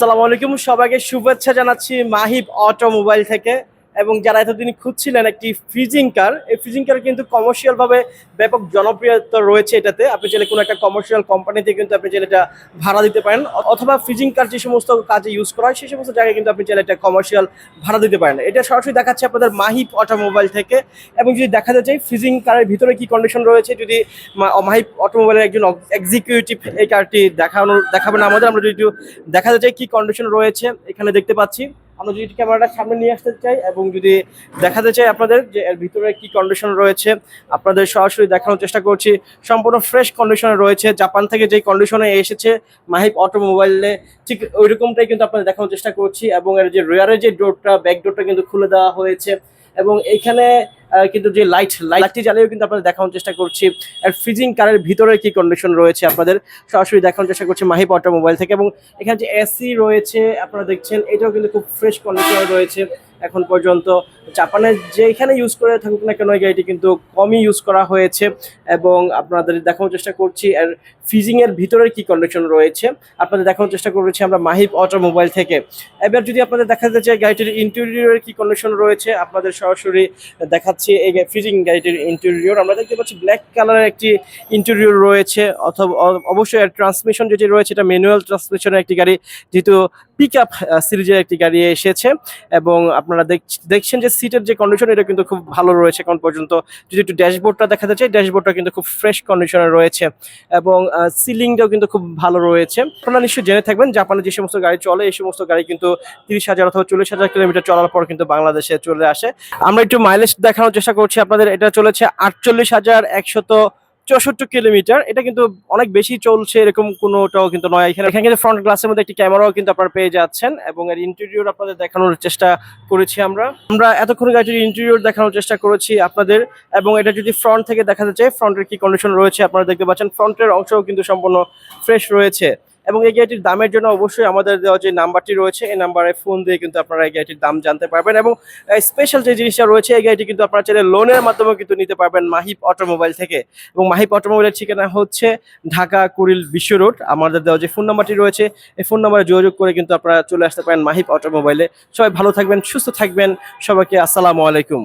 আসসালামু আলাইকুম। সবাইকে শুভেচ্ছা জানাচ্ছি মাহিব অটোমোবাইল থেকে। এবং যারা এতদিন খুঁজছিলেন একটি ফ্রিজিং কার এই ফ্রিজিং কার কিন্তু কমার্শিয়াল ভাবে ব্যাপক জনপ্রিয়তা রয়েছে এটাতে। আপনি চাইলে কোনো একটা কমার্শিয়াল কোম্পানিতে কিন্তু আপনি চাইলে এটা ভাড়া দিতে পারেন। অথবা ফ্রিজিং কার যে সমস্ত কাজে ইউজ করা হয়, সেই সমস্ত জায়গায় কিন্তু আপনি চাইলে এটা কমার্শিয়াল ভাড়া দিতে পারেন। এটা সরাসরি দেখাচ্ছে আপনাদের মাহিপ অটোমোবাইল থেকে। এবং যদি দেখাতে চাই ফ্রিজিং কারের ভিতরে কি কন্ডিশন রয়েছে, যদি মাহিপ অটোমোবাইলের একজন এক্সিকিউটিভ এই কারটি দেখানো দেখাবেন আমাদের। আমরা যদি একটু দেখাতে চাই কি কন্ডিশন রয়েছে, এখানে দেখতে পাচ্ছি। আমরা যদি ক্যামেরাটা সামনে নিয়ে আসতে চাই এবং যদি দেখাতে চাই আপনাদের যে এর ভিতরে কি কন্ডিশন রয়েছে, আপনাদের সরাসরি দেখানোর চেষ্টা করছি। সম্পূর্ণ ফ্রেশ কন্ডিশনে রয়েছে। জাপান থেকে যে কন্ডিশনে এসেছে মাহিব অটোমোবাইলে ঠিক ওই রকমটাই কিন্তু আপনাদের দেখানোর চেষ্টা করছি এবং এর যে রেয়ারের যে ডোরটা ব্যাক ডোরটা কিন্তু খুলে দেওয়া হয়েছে এবং এখানে কিন্তু যে লাইট লাইটটি জ্বালিয়েও কিন্তু আপনাদের দেখানোর চেষ্টা করছি। আর ফ্রিজিং কারের ভিতরে কি কন্ডিশন রয়েছে আপনাদের? সরাসরি দেখানোর চেষ্টা করছি মাহিব অটোমোবাইল থেকে। এবং এখানে যে এসি রয়েছে, আপনারা দেখছেন, এটাও কিন্তু খুব ফ্রেশ কন্ডিশন রয়েছে। এখন পর্যন্ত জাপানের যেখানে ইউজ করে থাকুক না কেন, এই গাড়িটি কিন্তু কমই ইউজ করা হয়েছে এবং আপনাদের দেখানোর চেষ্টা করছি এর ফ্রিজিং এর ভিতরে কি কন্ডিশন রয়েছে। আপনাদের দেখানোর চেষ্টা করেছি আমরা মাহিব অটোমোবাইল থেকে। এবার যদি আপনাদের দেখাতে চাই গাড়িটির ইন্টেরিয়রের কি কন্ডিশন রয়েছে, আপনাদের সরাসরি দেখাচ্ছি এই ফিজিং গাড়িটির ইন্টেরিয়র আমরা দেখতে পাচ্ছি ব্ল্যাক কালারের একটি ইন্টেরিয়র রয়েছে, অথবা অবশ্যই ট্রান্সমিশন যেটি রয়েছে, এটা ম্যানুয়াল ট্রান্সমিশনের একটি গাড়ি। যেহেতু পিক আপ সিরিজের একটি গাড়ি এসেছে এবং আপনারা দেখ- দেখছেন যে সিটের যে কন্ডিশন এটা কিন্তু খুব ভালো রয়েছে এখন পর্যন্ত। যদি একটু ড্যাশবোর্ডটা দেখাতে চাই, ড্যাশবোর্ডটা কিন্তু খুব ফ্রেশ কন্ডিশনে রয়েছে এবং সিলিংটাও কিন্তু খুব ভালো রয়েছে। আপনারা নিশ্চয়ই জেনে থাকবেন, জাপানে যে সমস্ত গাড়ি চলে, এই সমস্ত গাড়ি কিন্তু তিরিশ হাজার অথবা চল্লিশ হাজার কিলোমিটার চলার পর কিন্তু বাংলাদেশে চলে আসে। আমরা একটু মাইলেজ দেখানোর চেষ্টা করছি, আপনাদের এটা চলেছে আটচল্লিশ হাজার একশত চৌষট্টি কিলোমিটার। এটা কিন্তু অনেক বেশি চলছে, এরকম কোনোটাও কিন্তু নয়। এখানে এখানে কিন্তু ফ্রন্ট গ্লাসের মধ্যে একটি ক্যামেরাও কিন্তু আপনারা পেয়ে যাচ্ছেন এবং এর ইন্টেরিয়র আপনাদের দেখানোর চেষ্টা করেছি আমরা। আমরা এতক্ষণ গাড়িটির ইন্টেরিয়র দেখানোর চেষ্টা করেছি আপনাদের এবং এটা যদি ফ্রন্ট থেকে দেখাতে চাই ফ্রন্টের কি কন্ডিশন রয়েছে আপনারা দেখতে পাচ্ছেন। ফ্রন্টের অংশও কিন্তু সম্পূর্ণ ফ্রেশ রয়েছে। এবং এই গাড়িটির দামের জন্য অবশ্যই আমাদের দেওয়া যে নাম্বারটি রয়েছে, এই নাম্বারে ফোন দিয়ে কিন্তু আপনারা এই গাড়িটির দাম জানতে পারবেন এবং স্পেশাল যে জিনিসটা রয়েছে, এই গাড়িটি কিন্তু আপনারা চাইলে লোনের মাধ্যমেও কিন্তু নিতে পারবেন মাহিব অটোমোবাইল থেকে। এবং মাহিব অটোমোবাইলের ঠিকানা হচ্ছে ঢাকা কুড়িল বিশ্ব রোড। আমাদের দেওয়া যে ফোন নাম্বারটি রয়েছে, এই ফোন নাম্বারে যোগাযোগ করে কিন্তু আপনারা চলে আসতে পারেন মাহিব অটোমোবাইলে। সবাই ভালো থাকবেন, সুস্থ থাকবেন। সবাইকে আসসালামু আলাইকুম।